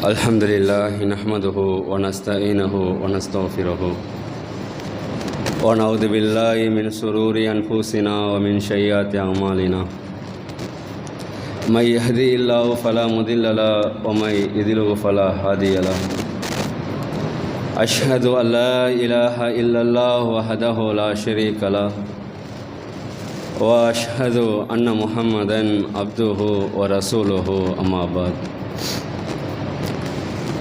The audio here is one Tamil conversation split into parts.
الحمد لله نحمده ونستعينه ونستغفره ونعوذ بالله من شرور أنفسنا ومن سيئات أعمالنا. من يهدي الله فلا مضل له ومن يضلل فلا هادي له. أشهد أن لا إله إلا الله وحده لا شريك له. وأشهد أن محمدا عبده ورسوله أما بعد.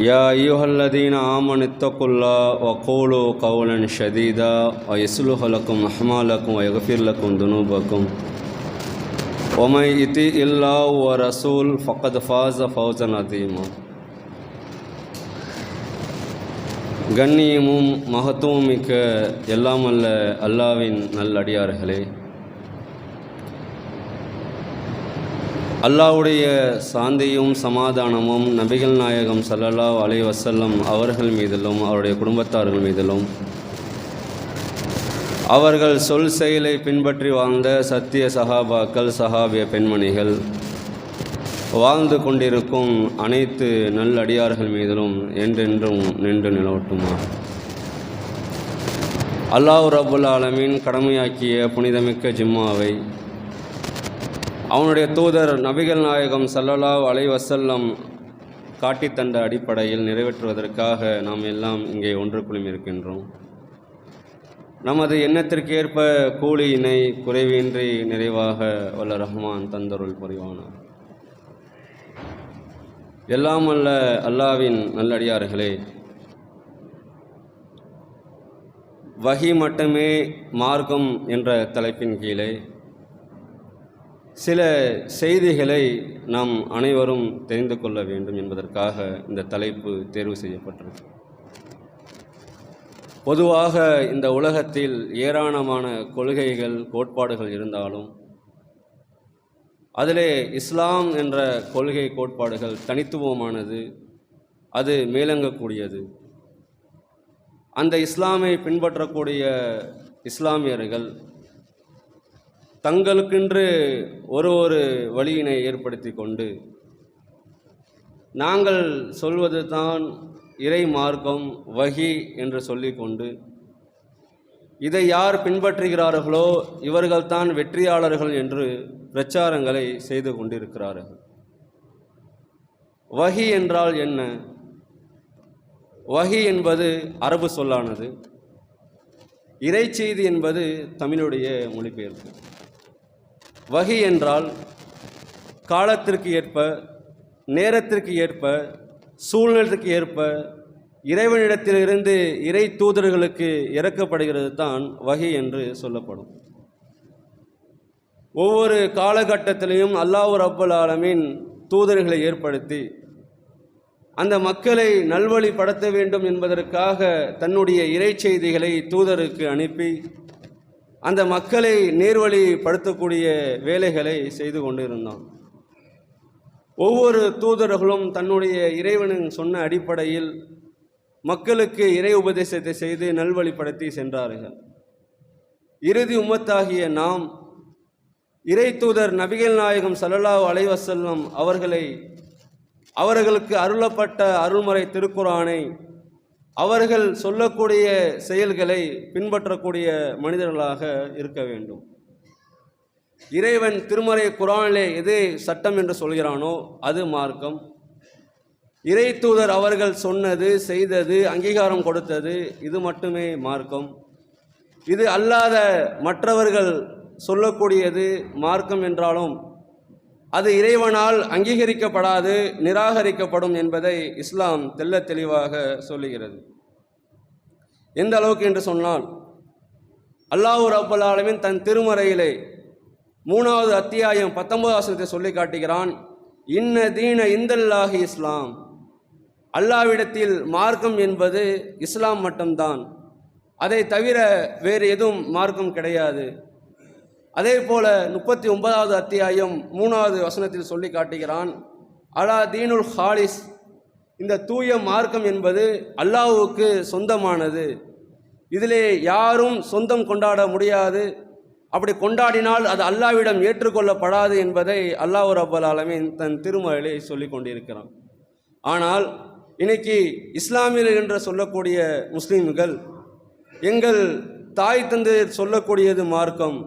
يا أيها الذين آمنوا اتقوا الله وقولوا قولا شديدا ويصلح لكم أعمالكم ويغفر لكم ذنوبكم ومن يطيع الله ورسول فقد فاز فوزا عظيما கண்ணியமும் மகத்துவம் மிக்க எல்லாமல்ல அல்லாவின் நல்லடியார்களே அல்லாவுடைய சாந்தியும் சமாதானமும் நபிகள் நாயகம் சல்லல்லா அலை வசல்லம் அவர்கள் மீதிலும் அவருடைய குடும்பத்தார்கள் மீதிலும். அவர்கள் சொல் செயலை பின்பற்றி வாழ்ந்த சத்திய சஹாபாக்கள் சகாபிய பெண்மணிகள் வாழ்ந்து கொண்டிருக்கும் அனைத்து நல்லடியார்கள் மீதிலும் என்றென்றும் நின்று நிலவட்டுமா? அல்லாஹ் ரபுல் ஆலமின் கடமையாக்கிய புனிதமிக்க ஜிம்மாவை அவனுடைய தூதர் நபிகள் நாயகம் சல்லலா அலை வசல்லம் தந்த அடிப்படையில் நிறைவேற்றுவதற்காக நாம் எல்லாம் இங்கே ஒன்று குழுமியிருக்கின்றோம் நமது எண்ணத்திற்கேற்ப கூலியினை குறைவின்றி நிறைவாக வல்ல ரஹ்மான் தந்தருள் புரிவானார் எல்லாம் அல்ல அல்லாவின் நல்லடியார்களே வகி மட்டுமே மார்க்கம் என்ற தலைப்பின் கீழே சில செய்திகளை நாம் அனைவரும் தெரிந்து கொள்ள வேண்டும் என்பதற்காக இந்த தலைப்பு தேர்வு செய்யப்பட்டது. பொதுவாக இந்த உலகத்தில் ஏராளமான கொள்கைகள் கோட்பாடுகள் இருந்தாலும் அதிலே இஸ்லாம் என்ற கொள்கை கோட்பாடுகள் தனித்துவமானது அது மேலங்கக்கூடியது. அந்த இஸ்லாமை பின்பற்றக்கூடிய இஸ்லாமியர்கள் தங்களுக்கென்று ஒரு ஒரு வழியினை ஏற்படுத்தி கொண்டு நாங்கள் சொல்வது தான் இறை மார்க்கம் வகி என்று சொல்லிக்கொண்டு இதை யார் பின்பற்றுகிறார்களோ இவர்கள்தான் வெற்றியாளர்கள் என்று பிரச்சாரங்களை செய்து கொண்டிருக்கிறார்கள். வகி என்றால் என்ன? வகி என்பது அரபு சொல்லானது. இறைச்செய்தி என்பது தமிழுடைய மொழிபெயர்ப்பு. வகை என்றால் காலத்திற்கு ஏற்ப நேரத்திற்கு ஏற்ப சூழ்நிலத்திற்கு ஏற்ப இறைவனிடத்திலிருந்து இறை தூதர்களுக்கு இறக்கப்படுகிறது தான் வகை என்று சொல்லப்படும். ஒவ்வொரு காலகட்டத்திலையும் அல்லாஹூர் ரப்பல் ஆலமின் தூதர்களை ஏற்படுத்தி அந்த மக்களை நல்வழிப்படுத்த வேண்டும் என்பதற்காக தன்னுடைய இறை செய்திகளை தூதருக்கு அனுப்பி அந்த மக்களை நேர்வழிப்படுத்தக்கூடிய வேலைகளை செய்து கொண்டிருந்தான் ஒவ்வொரு தூதர்களும் தன்னுடைய இறைவனின் சொன்ன அடிப்படையில் மக்களுக்கு இறை உபதேசத்தை செய்து நல்வழிப்படுத்தி சென்றார்கள். இறுதி உம்மத்தாகிய நாம் இறை தூதர் நபிகள் நாயகம் சல்லல்லாஹ் அலைவசல்லம் அவர்களை அவர்களுக்கு அருளப்பட்ட அருள்முறை திருக்குறானை அவர்கள் சொல்லக்கூடிய செயல்களை பின்பற்றக்கூடிய மனிதர்களாக இருக்க வேண்டும். இறைவன் திருமறை குரானிலே எது சட்டம் என்று சொல்கிறானோ அது மார்க்கம். இறை தூதர் அவர்கள் சொன்னது செய்தது அங்கீகாரம் கொடுத்தது இது மட்டுமே மார்க்கம். இது அல்லாத மற்றவர்கள் சொல்லக்கூடியது மார்க்கம் என்றாலும் அது இறைவனால் அங்கீகரிக்கப்படாது நிராகரிக்கப்படும் என்பதை இஸ்லாம் தெல்ல தெளிவாக சொல்லுகிறது. எந்த அளவுக்கு என்று சொன்னால் அல்லாஹ் ரப்பல் ஆலமீன் தன் திருமறையிலே மூணாவது அத்தியாயம் பத்தொன்பது ஆசனத்தை சொல்லி காட்டுகிறான் இன்ன தீன இந்தல்லாஹி இஸ்லாம். அல்லாவிடத்தில் மார்க்கம் என்பது இஸ்லாம் மட்டும்தான். அதை தவிர வேறு எதுவும் மார்க்கம் கிடையாது. அதே போல முப்பத்தி ஒன்பதாவது அத்தியாயம் மூணாவது வசனத்தில் சொல்லி காட்டுகிறான் அலா தீனுல் ஹாலிஸ். இந்த தூய மார்க்கம் என்பது அல்லாஹுவுக்கு சொந்தமானது. இதிலே யாரும் சொந்தம் கொண்டாட முடியாது. அப்படி கொண்டாடினால் அது அல்லாவிடம் ஏற்றுக்கொள்ளப்படாது என்பதை அல்லாஹ் ரப்பல் ஆலமின் தன் திருமறையிலே சொல்லி கொண்டிருக்கிறான். ஆனால் இன்னைக்கு இஸ்லாமியர் என்று சொல்லக்கூடிய முஸ்லீம்கள் எங்கள் தாய் தந்தையர் சொல்லக்கூடியது மார்க்கம்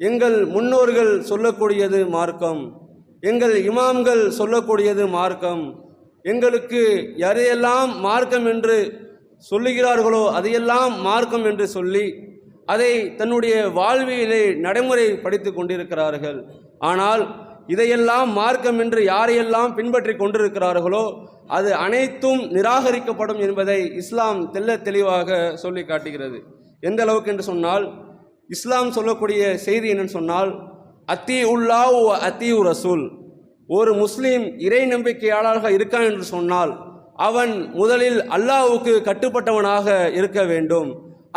எங்கள் முன்னோர்கள் சொல்லக்கூடியது மார்க்கம். எங்கள் இமாம்கள் சொல்லக்கூடியது மார்க்கம். எங்களுக்கு எதையெல்லாம் மார்க்கம் என்று சொல்லுகிறார்களோ அதையெல்லாம் மார்க்கம் என்று சொல்லி அதை தன்னுடைய வாழ்வியலை நடைமுறைப்படுத்தி கொண்டிருக்கிறார்கள். ஆனால் இதையெல்லாம் மார்க்கம் என்று யாரையெல்லாம் பின்பற்றி கொண்டிருக்கிறார்களோ அது அனைத்தும் நிராகரிக்கப்படும் என்பதை இஸ்லாம் தெல்ல தெளிவாக சொல்லி காட்டுகிறது. எந்த அளவுக்கு என்று சொன்னால் இஸ்லாம் சொல்லக்கூடிய செய்தி என்னன்னு சொன்னால் அத்தி உல்லா அத்தி ரசூல். ஒரு முஸ்லீம் இறை நம்பிக்கையாளராக இருக்கான் என்று சொன்னால் அவன் முதலில் அல்லாவுக்கு கட்டுப்பட்டவனாக இருக்க வேண்டும்.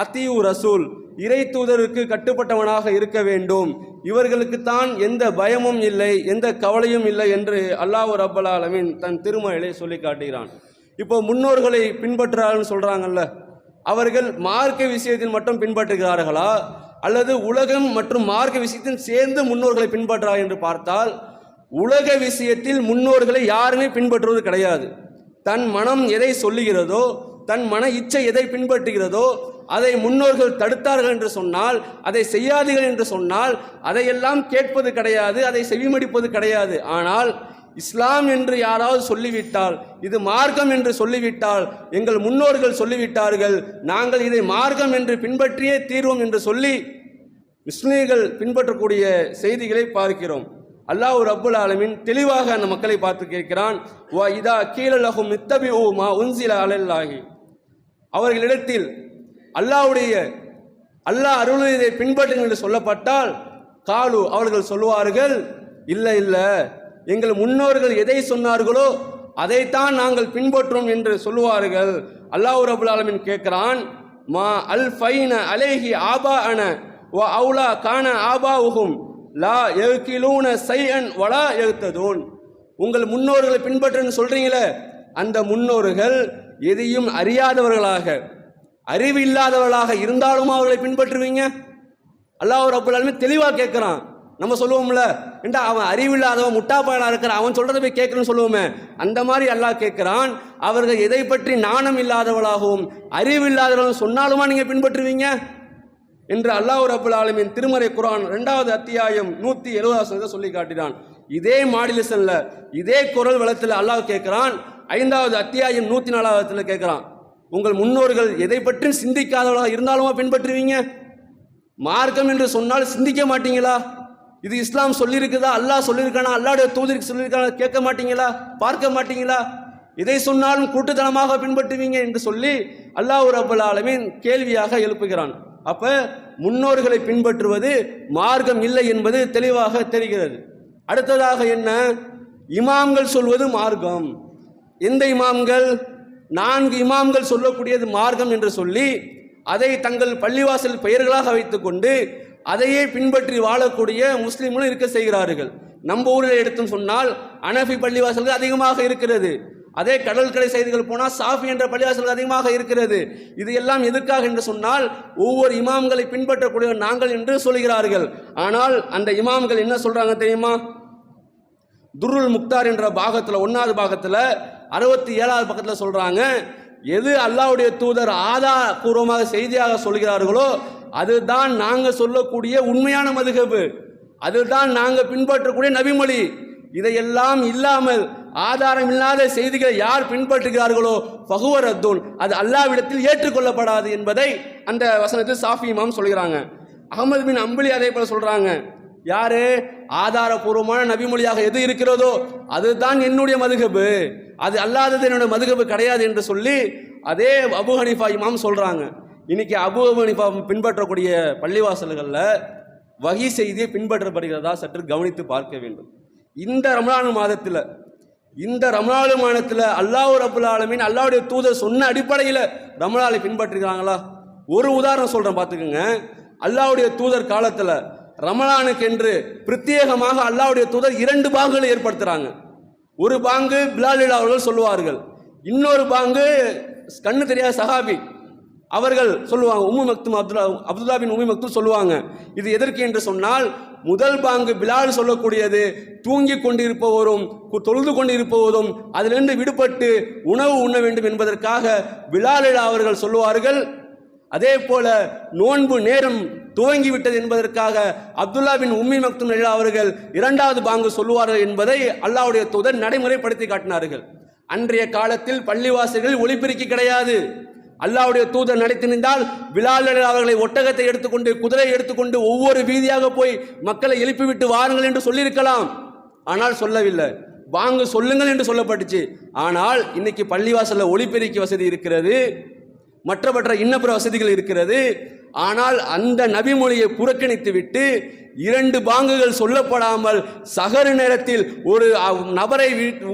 அத்தியு ரசூல் இறை தூதருக்கு கட்டுப்பட்டவனாக இருக்க வேண்டும். இவர்களுக்குத்தான் எந்த பயமும் இல்லை எந்த கவலையும் இல்லை என்று அல்லாஹ் ரப்பல் ஆலமின் தன் திருமலையிலே சொல்லி காட்டுகிறான். இப்போ முன்னோர்களை பின்பற்றுறாருன்னு சொல்கிறாங்கல்ல அவர்கள் மார்க்க விஷயத்தில் மட்டும் பின்பற்றுகிறார்களா? அல்லது உலகம் மற்றும் மார்க்க விஷயத்தில் சேர்ந்து முன்னோர்களை பின்பற்றுறார் என்று பார்த்தால் உலக விஷயத்தில் முன்னோர்களை யாருமே பின்பற்றுவது கிடையாது. தன் மனம் எதை சொல்லுகிறதோ தன் மன இச்சை எதை பின்பற்றுகிறதோ அதை முன்னோர்கள் தடுத்தார்கள் என்று சொன்னால் அதை செய்யாதீர்கள் என்று சொன்னால் அதையெல்லாம் கேட்பது கிடையாது அதை செவிமடிப்பது கிடையாது. ஆனால் இஸ்லாம் என்று யாராவது சொல்லிவிட்டால் இது மார்க்கம் என்று சொல்லிவிட்டால் எங்கள் முன்னோர்கள் சொல்லிவிட்டார்கள் நாங்கள் இதை மார்க்கம் என்று பின்பற்றியே தீர்வோம் என்று சொல்லி முஸ்லீம்கள் பின்பற்றக்கூடிய செய்திகளை பார்க்கிறோம். அல்லாஹ் ரப்புல் ஆலமின் தெளிவாக அந்த மக்களை பார்த்து கேட்கிறான் வா இதா கீழலகும் மித்தபி ஓமா உன்சில அலல்லாகி அவர்களிடத்தில் அல்லாஹ்வுடைய அல்லாஹ் அருளியதை பின்பற்றுங்கள் என்று சொல்லப்பட்டால் காலு அவர்கள் சொல்வார்கள் இல்லை இல்லை எங்கள் முன்னோர்கள் எதை சொன்னார்களோ அதைத்தான் நாங்கள் பின்பற்றோம் என்று சொல்லுவார்கள். அல்லாஹ் ரபுல் ஆலமின் கேட்கிறான் மா அல் ஃபைன அலேஹி ஆபா அன வ அவுலா கான ஆபா உகும் லா எழுக்கிலூன சைஅன் வலா எழுத்ததூன் உங்கள் முன்னோர்களை பின்பற்றுன்னு சொல்றீங்களே அந்த முன்னோர்கள் எதையும் அறியாதவர்களாக அறிவு இல்லாதவர்களாக இருந்தாலும் அவர்களை பின்பற்றுவீங்க? அல்லாஹ் ரப்பல் ஆலமின் தெளிவாக கேட்குறான் நம்ம சொல்லுவோம்ல ஏண்டா அவன் அறிவில்லாதவன் முட்டாப்பாயனா இருக்கிறான் அவன் சொல்கிறத போய் கேட்கணும்னு சொல்லுவோமே. அந்த மாதிரி அல்லாஹ் கேட்குறான் அவர்கள் எதை பற்றி நாணம் இல்லாதவளாகவும் அறிவில்லாதவர்களும் சொன்னாலுமா நீங்கள் பின்பற்றுவீங்க? என்று அல்லாஹ் ரபுல் ஆலமின் திருமறை குரான் ரெண்டாவது அத்தியாயம் நூற்றி எழுபதாம் சொல்லி காட்டினான். இதே மாடிலிசனில் இதே குரல் வளத்தில் அல்லாஹ் கேட்குறான் ஐந்தாவது அத்தியாயம் நூற்றி நாலாவதுல கேட்குறான். உங்கள் முன்னோர்கள் எதை பற்றியும் சிந்திக்காதவர்களாக இருந்தாலுமா பின்பற்றுவீங்க? மார்க்கம் என்று சொன்னால் சிந்திக்க மாட்டீங்களா? இது இஸ்லாம் சொல்லியிருக்குதா? அல்லாஹ் சொல்லியிருக்கானா? அல்லாடைய தூதருக்கு சொல்லியிருக்கானா? கேட்க மாட்டீங்களா? பார்க்க மாட்டீங்களா? இதை சொன்னாலும் கூட்டுத்தனமாக பின்பற்றுவீங்க என்று சொல்லி அல்லாஹ் ரபுல் ஆலமின் கேள்வியாக எழுப்புகிறான். அப்ப முன்னோர்களை பின்பற்றுவது மார்க்கம் இல்லை என்பது தெளிவாக தெரிகிறது. அடுத்ததாக என்ன? இமாம்கள் சொல்வது மார்க்கம். எந்த இமாம்கள்? நான்கு இமாம்கள் சொல்லக்கூடியது மார்க்கம் என்று சொல்லி அதை தங்கள் பள்ளிவாசல் பெயர்களாக வைத்துக்கொண்டு அதையே பின்பற்றி வாழக்கூடிய முஸ்லீம்களும் இருக்க செய்கிறார்கள். நம்ம ஊரில் எடுத்தும் சொன்னால் அனஃபி பள்ளிவாசல்கள் அதிகமாக இருக்கிறது. அதே கடற்கரை செய்திகள் போனால் சாஃபி என்ற பள்ளிவாசல்கள் அதிகமாக இருக்கிறது. இது எல்லாம் எதற்காக என்று சொன்னால் ஒவ்வொரு இமாம்களை பின்பற்றக்கூடிய நாங்கள் என்று சொல்கிறார்கள். ஆனால் அந்த இமாம்கள் என்ன சொல்றாங்க தெரியுமா? துருல் முக்தார் என்ற பாகத்தில் ஒன்றாவது பாகத்தில் அறுபத்தி ஏழாவது பக்கத்தில் சொல்கிறாங்க எது அல்லாவுடைய தூதர் ஆதாரபூர்வமாக செய்தியாக சொல்கிறார்களோ அதுதான் நாங்கள் சொல்லக்கூடிய உண்மையான மதுகபு. அதுதான் நாங்கள் பின்பற்றக்கூடிய நபிமொழி. இதையெல்லாம் இல்லாமல் ஆதாரம் இல்லாத செய்திகளை யார் பின்பற்றுகிறார்களோ பகுவர் அத்தூன் அது அல்லாவிடத்தில் ஏற்றுக்கொள்ளப்படாது என்பதை அந்த வசனத்தில் சாஃபி இமாம் சொல்கிறாங்க. அகமது பின் அம்பலி அதே போல சொல்றாங்க. யாரு? ஆதாரபூர்வமான நபிமொழியாக எது இருக்கிறதோ அதுதான் என்னுடைய மதுகபு. அது அல்லாதது என்னுடைய மதுகபு கிடையாது என்று சொல்லி அதே அபு ஹனிஃபா இமாம் சொல்றாங்க. இன்னைக்கு அபு பின்பற்றக்கூடிய பள்ளிவாசல்களில் வகி செய்தியை பின்பற்றப்படுகிறதா சற்று கவனித்து பார்க்க வேண்டும். இந்த ரமலான் மாதத்தில் இந்த ரமலான் மாதத்தில் அல்லாஹ் ரபுல் ஆலமின் அல்லாவுடைய தூதர் சொன்ன அடிப்படையில் ரமலாலை பின்பற்றுகிறாங்களா ஒரு உதாரணம் சொல்கிறேன் பார்த்துக்கோங்க. அல்லாவுடைய தூதர் காலத்தில் ரமலானுக்கு என்று பிரத்யேகமாக அல்லாவுடைய தூதர் இரண்டு பாங்குகளை ஏற்படுத்துகிறாங்க ஒரு பாங்கு பிலாலில் அவர்கள் சொல்லுவார்கள். இன்னொரு பாங்கு கண்ணு தெரியாத சஹாபி. அவர்கள் சொல்லுவாங்க உம்மு மக்தும் அப்துல்லா அப்துல்லா பின் உம்மி மக்தும் சொல்லுவாங்க. இது எதற்கு என்று சொன்னால் முதல் பாங்கு பிலால் சொல்லக்கூடியது தூங்கி கொண்டிருப்பவரும் தொழுது கொண்டிருப்பவரும் அதிலிருந்து விடுபட்டு உணவு உண்ண வேண்டும் என்பதற்காக பிலாலில் அவர்கள் சொல்லுவார்கள். அதே போல நோன்பு நேரம் துவங்கி விட்டது என்பதற்காக அப்துல்லா பின் உம்மி மக்தும் அவர்கள் இரண்டாவது பாங்கு சொல்லுவார்கள் என்பதை அல்லாவுடைய தூதர் நடைமுறைப்படுத்தி காட்டினார்கள். அன்றைய காலத்தில் பள்ளிவாசல்களில் ஒளிபெருக்கி கிடையாது. அல்லாவுடைய தூதர் நடத்தி நின்றால் விழாளர்கள் அவர்களை ஒட்டகத்தை எடுத்துக்கொண்டு குதிரை எடுத்துக்கொண்டு ஒவ்வொரு வீதியாக போய் மக்களை எழுப்பிவிட்டு வாருங்கள் என்று சொல்லியிருக்கலாம். ஆனால் சொல்லவில்லை. வாங்க சொல்லுங்கள் என்று சொல்லப்பட்டுச்சு. ஆனால் இன்னைக்கு பள்ளிவாசலில் ஒளிப்பெருக்கி வசதி இருக்கிறது. மற்ற மற்ற இன்னப்புற வசதிகள் இருக்கிறது. ஆனால் அந்த நபிமொழியை புறக்கணித்துவிட்டு இரண்டு பாங்குகள் சொல்லப்படாமல் சகர் நேரத்தில் ஒரு நபரை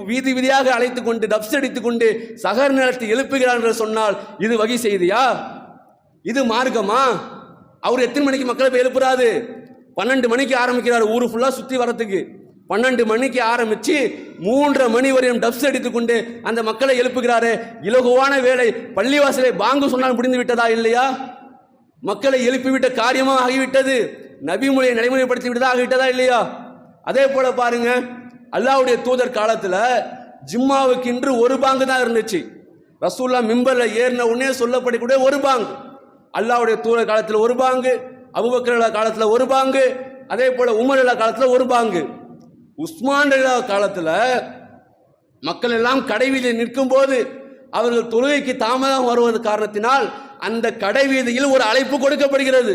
வீதி வீதியாக அழைத்து கொண்டு டப்ஸ் அடித்து கொண்டு சகர் நேரத்தில் எழுப்புகிறார் என்று சொன்னால் இது வகை செய்தியா? இது மார்க்கமா? அவர் எத்தனை மணிக்கு மக்களை போய் எழுப்புறாரு? பன்னெண்டு மணிக்கு ஆரம்பிக்கிறார் ஊர் ஃபுல்லாக சுற்றி வரத்துக்கு பன்னெண்டு மணிக்கு ஆரம்பித்து மூன்றரை மணி வரையும் டப்ஸ் அடித்துக்கொண்டு அந்த மக்களை எழுப்புகிறாரு. இலகுவான வேலை பள்ளிவாசலை பாங்கு சொன்னால் முடிந்து விட்டதா இல்லையா? மக்களை எழுப்பிவிட்ட காரியமாக ஆகிவிட்டது. நபிமொழியை நடைமுறைப்படுத்தி விட்டதா ஆகிவிட்டதா இல்லையா? அதே போல பாருங்க அல்லாவுடைய தூதர் காலத்தில் ஜிம்மாவுக்கு இன்று ஒரு பாங்கு தான் இருந்துச்சு. ரசூல்லா மிம்பரில் ஏறின உடனே சொல்லப்படக்கூடிய ஒரு பாங்கு. அல்லாவுடைய தூதர் காலத்தில் ஒரு பாங்கு அபுபக்கர் காலத்தில் ஒரு பாங்கு அதே போல உமர் அல்லா காலத்தில் ஒரு பாங்கு. உஸ்மான் அல்லா காலத்தில் மக்கள் எல்லாம் கடைவீதியில் நிற்கும் போது அவர்கள் தொழுகைக்கு தாமதம் வருவது காரணத்தினால் அந்த கடை வீதியில் ஒரு அழைப்பு கொடுக்கப்படுகிறது.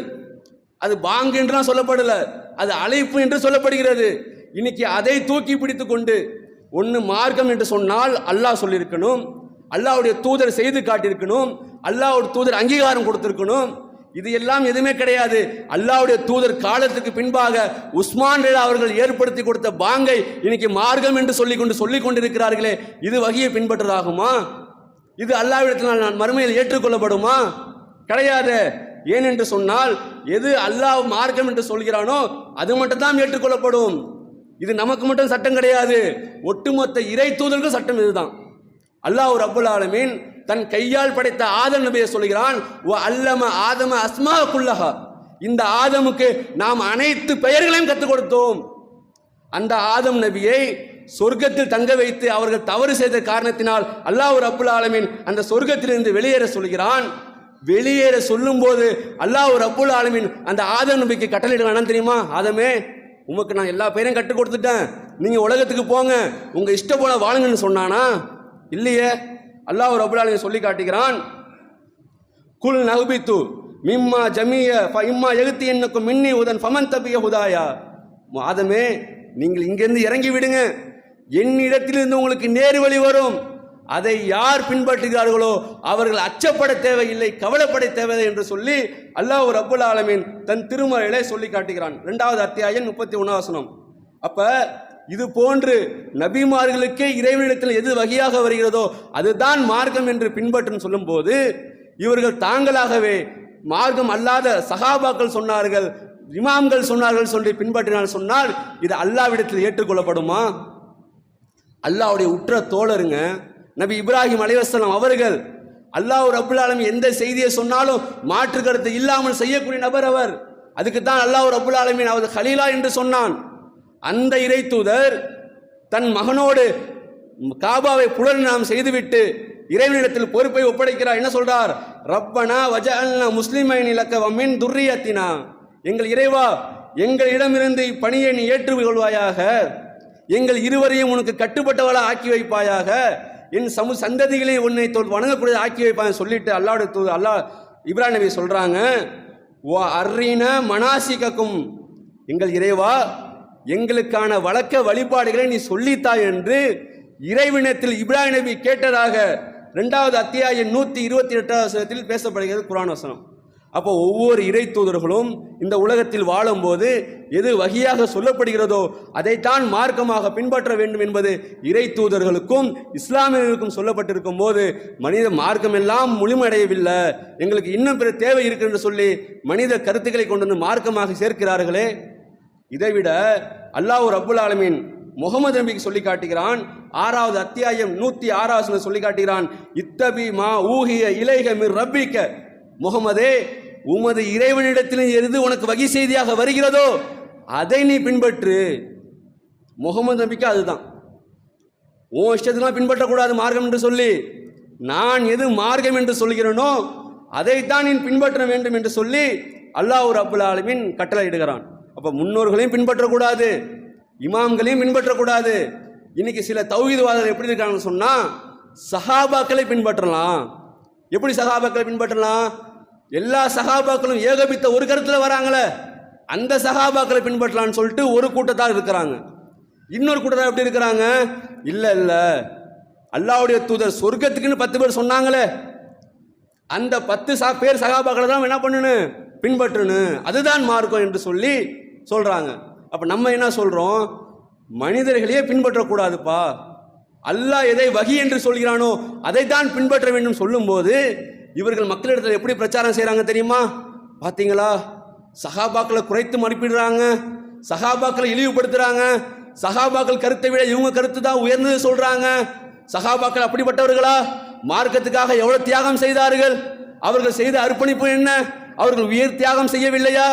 அது பாங்கு என்றுலாம் சொல்லப்படல. அது அழைப்பு என்று சொல்லப்படுகிறது. இன்னைக்கு அதை தூக்கி பிடித்து கொண்டு ஒன்று மார்க்கம் என்று சொன்னால் அல்லாஹ் சொல்லியிருக்கணும். அல்லாஹ்வுடைய தூதர் செய்து காட்டியிருக்கணும். அல்லாஹ்வுடைய தூதர் அங்கீகாரம் கொடுத்திருக்கணும். இது எல்லாம் எதுவுமே கிடையாது. அல்லாவுடைய தூதர் காலத்துக்கு பின்பாக உஸ்மான் ரலி அவர்கள் ஏற்படுத்தி கொடுத்த பாங்கை இன்னைக்கு மார்க்கம் என்று சொல்லிக் கொண்டு சொல்லிக் கொண்டிருக்கிறார்களே இது வகையை பின்பற்றதாகுமா இது அல்லாஹ்விடத்தில் நான் மறுமையில் ஏற்றுக்கொள்ளப்படுமா? கிடையாது. ஏனென்று சொன்னால் எது அல்லாஹ் மார்க்கம் என்று சொல்கிறானோ அது மட்டும் தான் ஏற்றுக்கொள்ளப்படும். இது நமக்கு மட்டும் சட்டம் கிடையாது. ஒட்டுமொத்த இறை தூதருக்கு சட்டம் இதுதான். அல்லாஹ் ரப்புல் ஆலமீன் தன் கையால் படைத்த ஆதம் நபியை சொல்கிறான் ஓ அல்லம ஆதம அஸ்மா குல்லஹா. இந்த ஆதமுக்கு நாம் அனைத்து பெயர்களையும் கற்றுக் கொடுத்தோம். அந்த ஆதம் நபியை சொர்க்கத்தில் தங்க வைத்து அவர்கள் தவறு செய்த காரணத்தினால் அல்லாஹ் ரப்புல் ஆலமீன் அந்த சொர்க்கத்திலிருந்து வெளியேற சொல்கிறான். வெளியேற சொல்லும்போது அல்லாஹ் ரப்புல் ஆலமின் அந்த ஆதம் நம்பிக்கை கட்டளையிடுறான் தெரியுமா? ஆதமே உமக்கு நான் எல்லா பேரையும் கற்றுக் கொடுத்துட்டேன். நீங்க உலகத்துக்கு போங்க. உங்க இஷ்டம் போல வாழுங்கன்னு சொன்னானா? இல்லையே. அல்லாஹ் ரப்புல் ஆலமீன் சொல்லி காட்டுகிறான். குல் நகுபித்து மிம்மா ஜமிய இம்மா எழுத்தி என்னக்கும் மின்னி உதன் ஃபமன் தபிய ஹுதாயா. ஆதமே நீங்கள் இங்கேருந்து இறங்கி விடுங்க. என்னிடத்திலிருந்து உங்களுக்கு நேர் வழி வரும். அதை யார் பின்பற்றுகிறார்களோ அவர்கள் அச்சப்பட தேவையில்லை கவலைப்பட தேவையில்லை என்று சொல்லி அல்லாஹ் ரப்புல் ஆலமீன் தன் திருமறையிலே சொல்லி காட்டுகிறான். இரண்டாவது அத்தியாயம் முப்பத்தி ஒன்றாவசனம் அப்ப இது போன்று நபிமார்களுக்கே இறைவனிடத்தில் எது வகையாக வருகிறதோ அதுதான் மார்க்கம் என்று பின்பற்றும் சொல்லும்போது இவர்கள் தாங்களாகவே மார்க்கம் அல்லாத சகாபாக்கள் சொன்னார்கள் இமாம்கள் சொன்னார்கள் சொல்லி பின்பற்றினால் சொன்னால் இது அல்லாவிடத்தில் ஏற்றுக்கொள்ளப்படுமா? அல்லாவுடைய உற்ற தோழருங்க நபி இப்ராஹிம் அலைவாஸ்லாம் அவர்கள் அல்லாஹ் ரப்புல் ஆலமீன் எந்த செய்தியை சொன்னாலும் மாற்று கருத்து இல்லாமல் செய்யக்கூடிய நபர் அவர். அதுக்கு தான் அல்லாஹ் ரப்புல் ஆலமின் அவர் ஹலீலா என்று சொன்னான். அந்த இறை தூதர் தன் மகனோடு காபாவை புலர் நாம் செய்துவிட்டு இறைவனிடத்தில் பொறுப்பை ஒப்படைக்கிறார். என்ன சொல்றார்? ரப்பனா வஜஅல்னா முஸ்லிமைன் இலக்க வமின் துர்ரியத்தினா. எங்கள் இறைவா எங்களிடமிருந்து இப்பணியை நீ ஏற்றுக்கொள்வாயாக. எங்கள் இருவரையும் உனக்கு கட்டுப்பட்டவளாக ஆக்கி வைப்பாயாக. என் சமு சந்ததிகளை உன்னை தொ- வணங்கக்கூடிய ஆக்கி வைப்பாங்க சொல்லிட்டு அல்லாவுடைய தூ அல்லா இப்ராஹிம் நபி சொல்கிறாங்க ஓ அர்ரீன மனாசிகக்கும். எங்கள் இறைவா எங்களுக்கான வழக்க வழிபாடுகளை நீ சொல்லித்தா என்று இறைவினத்தில் இப்ராஹிம் நபி கேட்டதாக ரெண்டாவது அத்தியாயம் நூற்றி இருபத்தி எட்டாவது வசனத்தில் பேசப்படுகிறது குரான் வசனம். அப்போ ஒவ்வொரு இறை தூதர்களும் இந்த உலகத்தில் வாழும்போது எது வகையாக சொல்லப்படுகிறதோ அதைத்தான் மார்க்கமாக பின்பற்ற வேண்டும் என்பது இறை தூதர்களுக்கும் இஸ்லாமியர்களுக்கும் சொல்லப்பட்டிருக்கும் போது மனித மார்க்கம் எல்லாம் எங்களுக்கு இன்னும் பிற தேவை இருக்கு என்று சொல்லி மனித கருத்துக்களை கொண்டு வந்து மார்க்கமாக சேர்க்கிறார்களே. இதைவிட அல்லாஹ் அபுல் ஆலமீன் முகமது நபிக்கு சொல்லி காட்டுகிறான். ஆறாவது அத்தியாயம் நூத்தி ஆறாவது சொல்லி காட்டுகிறான். இத்தபி மா ஊகிய இலைக மிர் ரப்பிக்க. முகமதே உமது இறைவனிடத்தில் எது உனக்கு வகை செய்தியாக வருகிறதோ அதை நீ பின்பற்று. முகமது நபிக்கு அதுதான். உன் இஷ்டத்துலாம் பின்பற்றக்கூடாது மார்க்கம் என்று சொல்லி நான் எது மார்க்கம் என்று சொல்கிறேனோ அதைத்தான் நீ பின்பற்ற வேண்டும் என்று சொல்லி அல்லாஹ் அப்புல் ஆலமின் கட்டளை இடுகிறான் அப்போ முன்னோர்களையும் பின்பற்றக்கூடாது இமாம்களையும் பின்பற்றக்கூடாது. இன்னைக்கு சில தௌஹீத்வாதர்கள் எப்படி இருக்காங்கன்னு சொன்னால் சஹாபாக்களை பின்பற்றலாம். எப்படி சஹாபாக்களை பின்பற்றலாம்? எல்லா சகாபாக்களும் ஏகபித்த ஒரு கருத்தில் வராங்களே அந்த சகாபாக்களை பின்பற்றலாம்னு சொல்லிட்டு ஒரு கூட்டத்தார் இருக்கிறாங்க. இன்னொரு கூட்டத்தார் எப்படி இருக்கிறாங்க? இல்லை இல்லை. அல்லாவுடைய தூதர் சொர்க்கத்துக்குன்னு பத்து பேர் சொன்னாங்களே. அந்த பத்து சா பேர் சகாபாக்களை தான் என்ன பண்ணணும்? பின்பற்றணும். அதுதான் மார்க்கம் என்று சொல்லி சொல்கிறாங்க அப்போ நம்ம என்ன சொல்கிறோம் மனிதர்களையே பின்பற்றக்கூடாதுப்பா. அல்லாஹ் எதை வகி என்று சொல்கிறானோ அதைத்தான் பின்பற்ற வேண்டும் சொல்லும்போது இவர்கள் மக்களிடத்தில் எப்படி பிரச்சாரம் செய்கிறாங்க தெரியுமா? பார்த்தீங்களா சகாபாக்களை குறைத்து மதிப்பிடுறாங்க. சகாபாக்களை இழிவுபடுத்துகிறாங்க சகாபாக்கள் கருத்தை விட இவங்க கருத்து தான் உயர்ந்தது சொல்கிறாங்க சகாபாக்கள் அப்படிப்பட்டவர்களா? மார்க்கத்துக்காக எவ்வளோ தியாகம் செய்தார்கள்? அவர்கள் செய்த அர்ப்பணிப்பு என்ன? அவர்கள் உயிர் தியாகம் செய்யவில்லையா?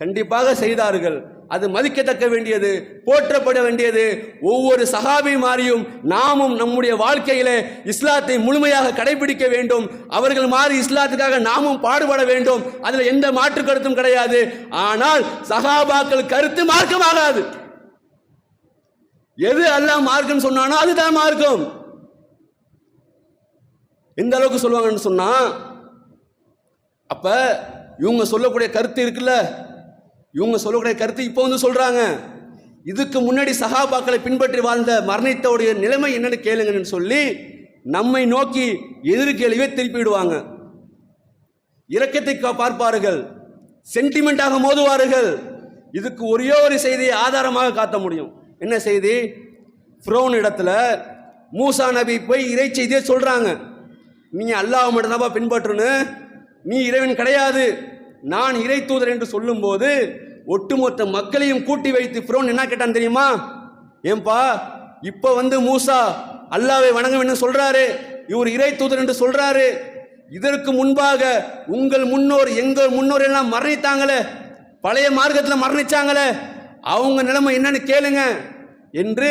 கண்டிப்பாக செய்தார்கள். அது மதிக்கத்தக்க வேண்டியது போற்றப்பட வேண்டியது. ஒவ்வொரு சகாபி மாறியும் நாமும் நம்முடைய வாழ்க்கையிலே இஸ்லாத்தை முழுமையாக கடைபிடிக்க வேண்டும். அவர்கள் மாறி இஸ்லாத்துக்காக நாமும் பாடுபட வேண்டும். அதில் எந்த மாற்று கருத்தும் கிடையாது. ஆனால் சகாபாக்கள் கருத்து மார்க்கமாகாது. எது அல்லாஹ் மார்க்கம் சொன்னானோ அதுதான் மார்க்கம். எந்த அளவுக்கு சொல்லுவாங்கன்னு சொன்னா அப்ப இவங்க சொல்லக்கூடிய கருத்து இருக்குல்ல? இவங்க சொல்லக்கூடிய கருத்து இப்போ வந்து சொல்கிறாங்க இதுக்கு முன்னாடி சகாபாக்களை பின்பற்றி வாழ்ந்த மரணித்தவுடைய நிலைமை என்னன்னு கேளுங்கன்னு சொல்லி நம்மை நோக்கி எதிர்கேள்வியை திருப்பி விடுவாங்க இரக்கத்தை பார்ப்பார்கள் சென்டிமெண்டாக மோதுவார்கள். இதுக்கு ஒரே ஒரு செய்தியை ஆதாரமாக காட்ட முடியும். என்ன செய்தி? ஃப்ரோன் இடத்துல மூசா நபி போய் இறை செய்தியை சொல்கிறாங்க நீ அல்லாஹ் மட்டும்தான்ப்பா பின்பற்றணும் நீ இறைவன் கிடையாது. நான் இறை தூதர் என்று சொல்லும்போது ஒட்டுமொத்த மக்களையும் கூட்டி வைத்து ஃப்ரோன் என்ன கேட்டான் தெரியுமா? ஏன்பா இப்போ வந்து மூசா அல்லாவை வணங்க வேண்டும் சொல்றாரு இவர் இறை தூதர் என்று சொல்றாரு. இதற்கு முன்பாக உங்கள் முன்னோர் எங்கள் முன்னோர் எல்லாம் மரணித்தாங்களே பழைய மார்க்கத்தில் மரணிச்சாங்களே அவங்க நிலைமை என்னன்னு கேளுங்க என்று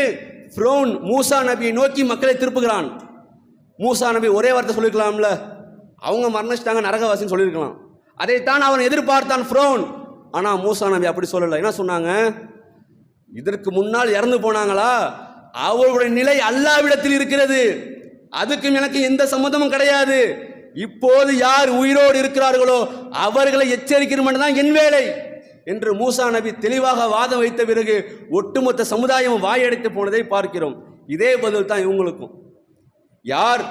ஃப்ரோன் மூசா நபியை நோக்கி மக்களை திருப்புகிறான். மூசா நபி ஒரே வார்த்தை சொல்லியிருக்கலாம்ல அவங்க மரணிச்சிட்டாங்க நரகவாசின்னு சொல்லியிருக்கலாம். அதைத்தான் அவன் எதிர்பார்த்தான் ஃப்ரோன். ஆனால் மூசா நபி அப்படி சொல்லலை. என்ன சொன்னாங்க? இதற்கு முன்னால் இறந்து போனாங்களா? அவர்களுடைய நிலை அல்லாவிடத்தில் இருக்கிறது. அதுக்கும் எனக்கு எந்த சம்மந்தமும் கிடையாது. இப்போது யார் உயிரோடு இருக்கிறார்களோ அவர்களை எச்சரிக்கிற மட்டும்தான் என் வேலை என்று மூசா நபி தெளிவாக வாதம் வைத்த பிறகு ஒட்டுமொத்த சமுதாயம் வாயடைத்து போனதை பார்க்கிறோம். இதே பதில் தான் இவங்களுக்கும். யார்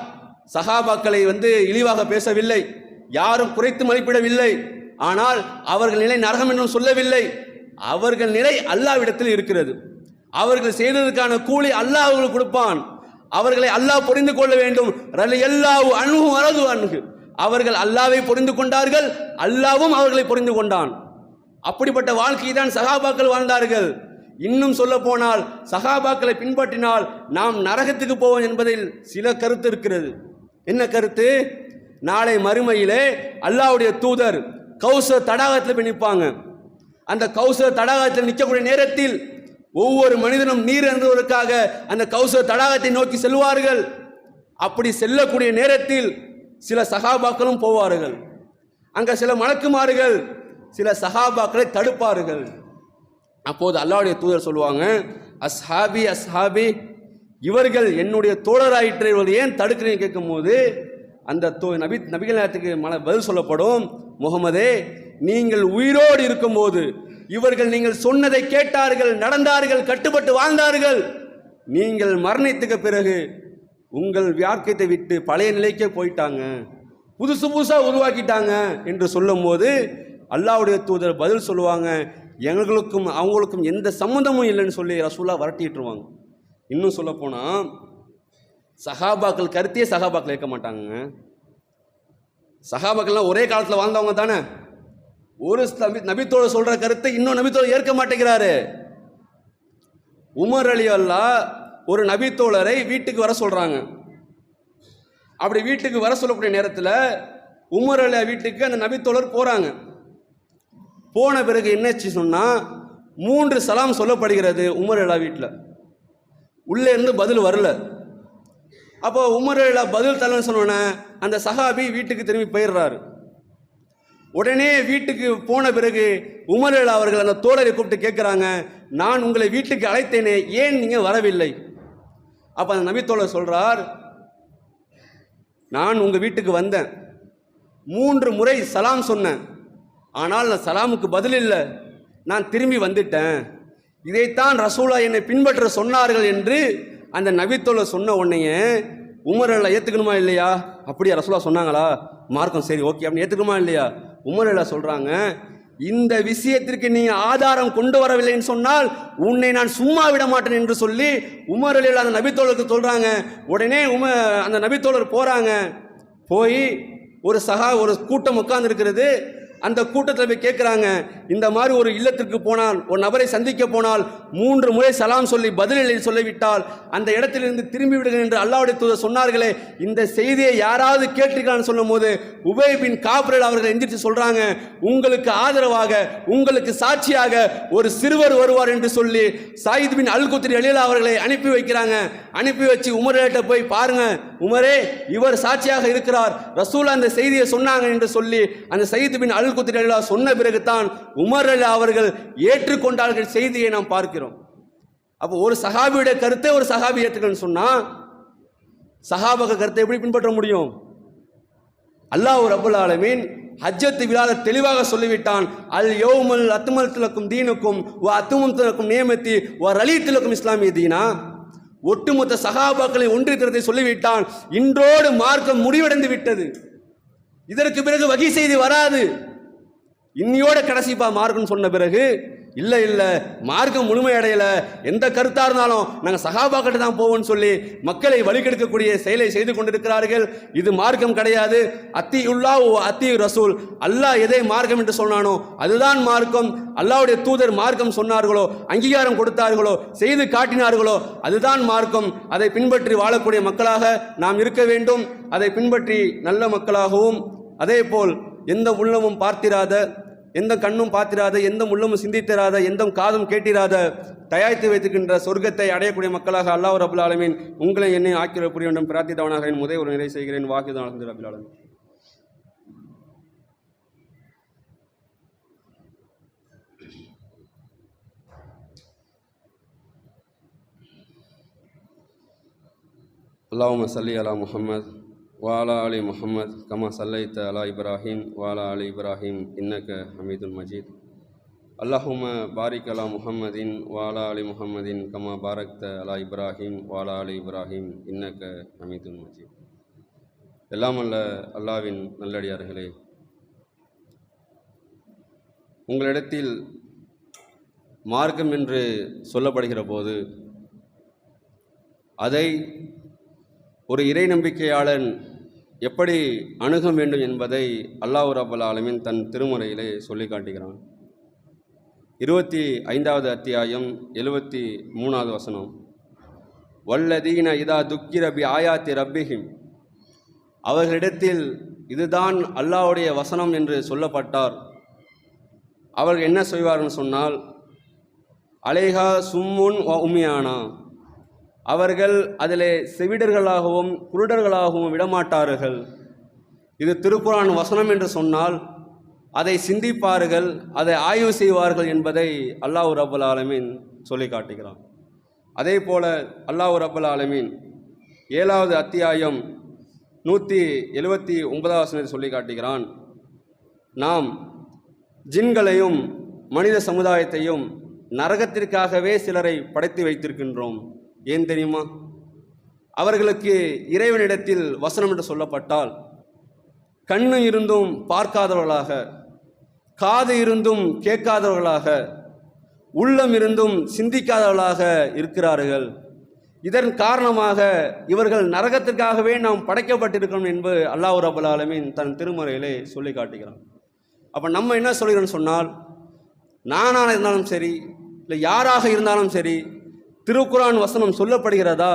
சகாபாக்களை வந்து இழிவாக பேசவில்லை யாரும் குறைத்து மதிப்பிடவில்லை ஆனால் அவர்கள் நிலை நரகம் என்றும் சொல்லவில்லை. அவர்கள் நிலை அல்லாவிடத்தில் இருக்கிறது. அவர்கள் செய்ததற்கான கூலி அல்லாஹ் அவர்களுக்கு கொடுப்பான். அவர்களை அல்லாஹ் புரிந்து கொள்ள வேண்டும். ரலி அல்லாஹ் அணுகு வரது அணுகு அவர்கள் அல்லாவை புரிந்து கொண்டார்கள். அல்லாவும் அவர்களை புரிந்து கொண்டான். அப்படிப்பட்ட வாழ்க்கையை தான் சகாபாக்கள் வாழ்ந்தார்கள். இன்னும் சொல்ல போனால் சகாபாக்களை பின்பற்றினால் நாம் நரகத்துக்கு போவோம் என்பதில் சில கருத்து இருக்கிறது. என்ன கருத்து? நாளை மறுமையிலே அல்லாஹ்வுடைய தூதர் கௌசர் தடாகத்தில் போய் நிற்பாங்க அந்த கௌசர் தடாகத்தில் நிற்கக்கூடிய நேரத்தில் ஒவ்வொரு மனிதனும் நீர் அருந்துவதற்காக அந்த கௌசர் தடாகத்தை நோக்கி செல்வார்கள் அப்படி செல்லக்கூடிய நேரத்தில் சில சகாபாக்களும் போவார்கள். அங்கே சில மலக்குமார்கள் சில சகாபாக்களை தடுப்பார்கள். அப்போது அல்லாவுடைய தூதர் சொல்லுவாங்க அஸ்ஹாபி அஸ்ஹாபி இவர்கள் என்னுடைய தோழராயிற்று இவர்கள் ஏன் தடுக்கிறேன்னு கேட்கும்போது அந்த தோ நபி நபிகள் நேரத்துக்கு மன பதில் சொல்லப்படும். முகமதே நீங்கள் உயிரோடு இருக்கும்போது இவர்கள் நீங்கள் சொன்னதை கேட்டார்கள் நடந்தார்கள் கட்டுப்பட்டு வாழ்ந்தார்கள். நீங்கள் மரணித்துக்கு பிறகு உங்கள் வியாக்கியத்தை விட்டு பழைய நிலைக்கே போயிட்டாங்க. புதுசு புதுசாக உருவாக்கிட்டாங்க என்று சொல்லும்போது அல்லாவுடைய தூதர் பதில் சொல்லுவாங்க எங்களுக்கும் அவங்களுக்கும் எந்த சம்மந்தமும் இல்லைன்னு சொல்லி ரசூலா வரட்டிட்டுருவாங்க. இன்னும் சொல்லப்போனால் சஹாபாக்கள் கருத்தையே சஹாபாக்கள் இருக்க மாட்டாங்க சஹாபாக்கள்லாம் ஒரே காலத்தில் வாழ்ந்தவங்க தானே. ஒரு நபி நபித்தோடு சொல்கிற கருத்தை இன்னும் நபித்தோடு ஏற்க மாட்டேங்கிறாரு. உமர் அலி அல்லா ஒரு நபித்தோழரை வீட்டுக்கு வர சொல்கிறாங்க அப்படி வீட்டுக்கு வர சொல்லக்கூடிய நேரத்தில் உமர் அலி வீட்டுக்கு அந்த நபித்தோழர் போகிறாங்க போன பிறகு என்னச்சு சொன்னால் மூன்று சலாம் சொல்லப்படுகிறது உமர் அலா வீட்டில். உள்ளே இருந்து பதில் வரல. அப்போ உமர் பதில் தரலன்னு சொன்னோன்னே அந்த சஹாபி வீட்டுக்கு திரும்பி போயிடுறாரு. உடனே வீட்டுக்கு போன பிறகு உமர் அவர்கள் அந்த தோழரை கூப்பிட்டு கேட்குறாங்க நான் உங்களை வீட்டுக்கு அழைத்தேனே ஏன் நீங்கள் வரவில்லை? அப்போ அந்த நபித்தோழர் சொல்கிறார் நான் உங்கள் வீட்டுக்கு வந்தேன். மூன்று முறை சலாம் சொன்னேன். ஆனால் நான் சலாமுக்கு பதில் இல்லை. நான் திரும்பி வந்துட்டேன். இதைத்தான் ரசூலா என்னை பின்பற்ற சொன்னார்கள் என்று அந்த நபித்தோழர் சொன்ன உடனேயே உமரல்ல ஏற்றுக்கணுமா இல்லையா? அப்படியா ரசூலா சொன்னாங்களா? மார்க்கம் சரி ஓகே அப்படின்னு ஏற்றுக்கணுமா இல்லையா? உமர் சொல்கிறாங்க இந்த விஷயத்திற்கு நீ ஆதாரம் கொண்டு வரவில்லைன்னு சொன்னால் உன்னை நான் சும்மா விட மாட்டேன் என்று சொல்லி உமர் அந்த நபித்தோழருக்கு சொல்கிறாங்க உடனே உம அந்த நபித்தோழர் போகிறாங்க போய் ஒரு சகா ஒரு கூட்டம் உட்கார்ந்து இருக்கிறது அந்த கூட்டத்தில் போய் கேட்குறாங்க இந்த மாதிரி ஒரு இல்லத்திற்கு போனால் ஒரு நபரை சந்திக்க போனால் மூன்று முறை சலாம் சொல்லி பதிலில்லை சொல்லிவிட்டால் அந்த இடத்திலிருந்து திரும்பி விடுங்கள் என்று அல்லாவுடைய தூதர் சொன்னார்களே இந்த செய்தியை யாராவது கேட்டிருக்கான்னு சொல்லும் போது உபை பின் காப்ரல் அவர்கள் எந்திரிச்சு சொல்றாங்க உங்களுக்கு ஆதரவாக உங்களுக்கு சாட்சியாக ஒரு சிறுவர் வருவார் என்று சொல்லி சாயித் பின் அல் குத்திரி அலிலா அவர்களை அனுப்பி வைக்கிறாங்க. அனுப்பி வச்சு உமர்கிட்ட போய் பாருங்க உமரே இவர் சாட்சியாக இருக்கிறார் ரசூல் அந்த செய்தியை சொன்னாங்க என்று சொல்லி அந்த சயீத் பின் அல் குத்ரி அலிலா சொன்ன பிறகுதான் உமர் அலி அவர்கள் ஏற்றுக்கொண்டார்கள் செய்தியை நாம் பார்க்கிறோம். அப்போ ஒரு சஹாபியுடைய கருத்தை ஒரு சஹாபி ஏற்றுக்கணும்னு சொன்னா சஹாபக கருத்தை எப்படி பின்பற்ற முடியும்? அல்லாஹ் ரபுல் ஆலமீன் ஹஜ்ஜத்து விழாத தெளிவாக சொல்லிவிட்டான். அல் யோமல் அத்துமல் திலக்கும் தீனுக்கும் ஓ அத்துமும் திலக்கும் நியமத்தி ஓ ரலி திலக்கும் இஸ்லாமிய தீனா? ஒட்டுமொத்த சகாபாக்களை ஒன்றித்தரத்தை சொல்லிவிட்டான். இன்றோடு மார்க்கம் முடிவடைந்து விட்டது. இதற்கு பிறகு வகை செய்தி வராது. இன்னியோட கடைசிப்பா மார்க்கம்னு சொன்ன பிறகு இல்லை இல்லை மார்க்கம் முழுமையடையலை எந்த கருத்தாக இருந்தாலும் நாங்கள் சகாபாக்கிட்ட தான் போவோம்னு சொல்லி மக்களை வழிகெடுக்கக்கூடிய செயலை செய்து கொண்டிருக்கிறார்கள். இது மார்க்கம் கிடையாது. அத்தி உள்ளா ஓ அத்தி ரசூல். அல்லாஹ் எதை மார்க்கம் என்று சொன்னானோ அதுதான் மார்க்கம். அல்லாவுடைய தூதர் மார்க்கம் சொன்னார்களோ அங்கீகாரம் கொடுத்தார்களோ செய்து காட்டினார்களோ அதுதான் மார்க்கம். அதை பின்பற்றி வாழக்கூடிய மக்களாக நாம் இருக்க வேண்டும். அதை பின்பற்றி நல்ல மக்களாகவும் அதேபோல் எந்த உள்ளமும் பார்த்திராத எந்த கண்ணும் பார்த்திராத எந்த உள்ளமும் சிந்தித்திராத எந்த காதும் கேட்டிராத தயாரித்து வைத்திருக்கின்ற சொர்க்கத்தை அடையக்கூடிய மக்களாக அல்லாஹ் ரபுல் ஆலமின் உங்களை என்னை ஆக்கிரோ புரிய வேண்டும். பிரார்த்தித்தவனாக என் முதல் ஒரு நிலை செய்கிறேன். வாக்குதான் அலமது ரபுல் ஆலமின். அல்லாஹும் சல்லி அலா முஹம்மது. வாலா அலி முகமது கமா சல்லைத்த அலா இப்ராஹிம் வாலா அலி இப்ராஹிம் இன்னக்க ஹமீதுல் மஜீத். அல்லாஹும பாரிக் அலா முஹம்மதின் வாலா அலி முகமதின் கமா பாரக்த அலா இப்ராஹிம் வாலா அலி இப்ராஹிம் இன்னக்க ஹமீதுல் மஜீத். எல்லாம் அல்ல அல்லாவின் நல்லடியார்களே உங்களிடத்தில் மார்க்கம் என்று சொல்லப்படுகிற போது அதை ஒரு இறை நம்பிக்கையாளன் எப்படி அணுக வேண்டும் என்பதை அல்லாஹ் ரபுல் ஆலமின் தன் திருமுறையிலே சொல்லி காட்டுகிறான். இருபத்தி ஐந்தாவது அத்தியாயம் எழுபத்தி மூணாவது வசனம். வல்லதீன இதா துக்கி ரபி ஆயாத்தி ரப்பிஹிம். அவர்களிடத்தில் இதுதான் அல்லாஹ்வுடைய வசனம் என்று சொல்லப்பட்டார். அவர்கள் என்ன செய்வார்னு சொன்னால் அலேஹா சும்முன் வ உமியானா. அவர்கள் அதிலே செவிடர்களாகவும் குருடர்களாகவும் விடமாட்டார்கள். இது திருக்குறான் வசனம் என்று சொன்னால் அதை சிந்திப்பார்கள் அதை ஆய்வு செய்வார்கள் என்பதை அல்லாஹ் ரபுல் ஆலமீன் சொல்லி காட்டுகிறான். அதே போல அல்லாஹ் ரபுல் ஆலமீன் ஏழாவது அத்தியாயம் நூற்றி எழுபத்தி ஒன்பதாவது வசனத்தை சொல்லி காட்டுகிறான். நாம் ஜின்களையும் மனித சமுதாயத்தையும் நரகத்திற்காகவே சிலரை படைத்து வைத்திருக்கின்றோம். ஏன் தெரியுமா? அவர்களுக்கு இறைவனிடத்தில் வசனம் என்று சொல்லப்பட்டால் கண்ணு இருந்தும் பார்க்காதவர்களாக காது இருந்தும் கேட்காதவர்களாக உள்ளம் இருந்தும் சிந்திக்காதவர்களாக இருக்கிறார்கள். இதன் காரணமாக இவர்கள் நரகத்திற்காகவே நாம் படைக்கப்பட்டிருக்கிறோம் என்பது அல்லாஹ் ரபுல் ஆலமின் தன் திருமறையிலே சொல்லி காட்டுகிறான். அப்போ நம்ம என்ன சொல்கிறோன்னு சொன்னால் நானாக இருந்தாலும் சரி இல்லை யாராக இருந்தாலும் சரி திருக்குரான் வசனம் சொல்லப்படுகிறதா?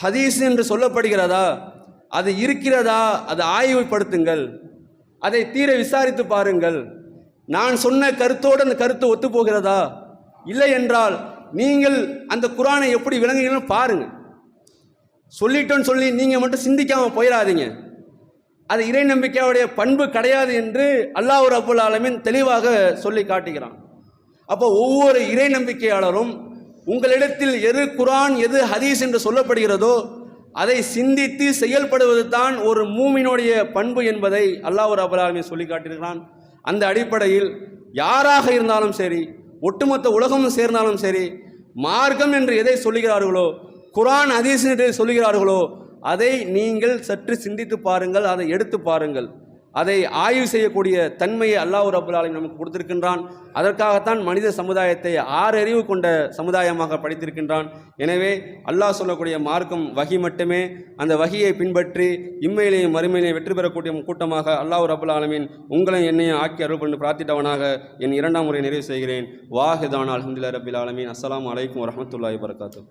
ஹதீஸ் என்று சொல்லப்படுகிறதா? அது இருக்கிறதா? அதை ஆய்வுப்படுத்துங்கள் அதை தீர விசாரித்து பாருங்கள். நான் சொன்ன கருத்தோடு அந்த கருத்து ஒத்துப்போகிறதா? இல்லை என்றால் நீங்கள் அந்த குரானை எப்படி விளங்குகிறீங்கன்னு பாருங்கள். சொல்லிட்டோன்னு சொல்லி நீங்கள் மட்டும் சிந்திக்காமல் போயிடாதீங்க. அது இறை நம்பிக்கையுடைய பண்பு கிடையாது என்று அல்லாஹ் ரபுல் ஆலமின் தெளிவாக சொல்லி காட்டுகிறான். அப்போ ஒவ்வொரு இறை நம்பிக்கையாளரும் உங்களிடத்தில் எது குரான் எது ஹதீஸ் என்று சொல்லப்படுகிறதோ அதை சிந்தித்து செயல்படுவது தான் ஒரு மூமினுடைய பண்பு என்பதை அல்லாஹ் ரபுல் சொல்லி காட்டியிருக்கிறான். அந்த அடிப்படையில் யாராக இருந்தாலும் சரி ஒட்டுமொத்த உலகமும் சேர்ந்தாலும் சரி மார்க்கம் என்று எதை சொல்லுகிறார்களோ குரான் ஹதீஸ் என்று சொல்லுகிறார்களோ அதை நீங்கள் சற்று சிந்தித்து பாருங்கள் அதை எடுத்து பாருங்கள். அதை ஆய்வு செய்யக்கூடிய தன்மையை அல்லாஹ் ரபுல் நமக்கு கொடுத்திருக்கின்றான். அதற்காகத்தான் மனித சமுதாயத்தை ஆறறிவு கொண்ட சமுதாயமாக படித்திருக்கின்றான். எனவே அல்லாஹ் சொல்லக்கூடிய மார்க்கம் வகி மட்டுமே. அந்த வகியை பின்பற்றி இம்மையிலேயும் மறுமையிலேயும் வெற்றி பெறக்கூடிய கூட்டமாக அல்லாஹ் ரபுல்லாலமின் உங்களை என்னையும் ஆக்கி அருள் பண்ணி பிரார்த்திட்டவனாக என் இரண்டாம் முறை நிறைவு செய்கிறேன். வாஹிதான அலமதுல்லா ரபில் ஆலமின். அஸ்லாம் வலைக்கம் வரஹ்மத்துல்லாஹி வரகாத்து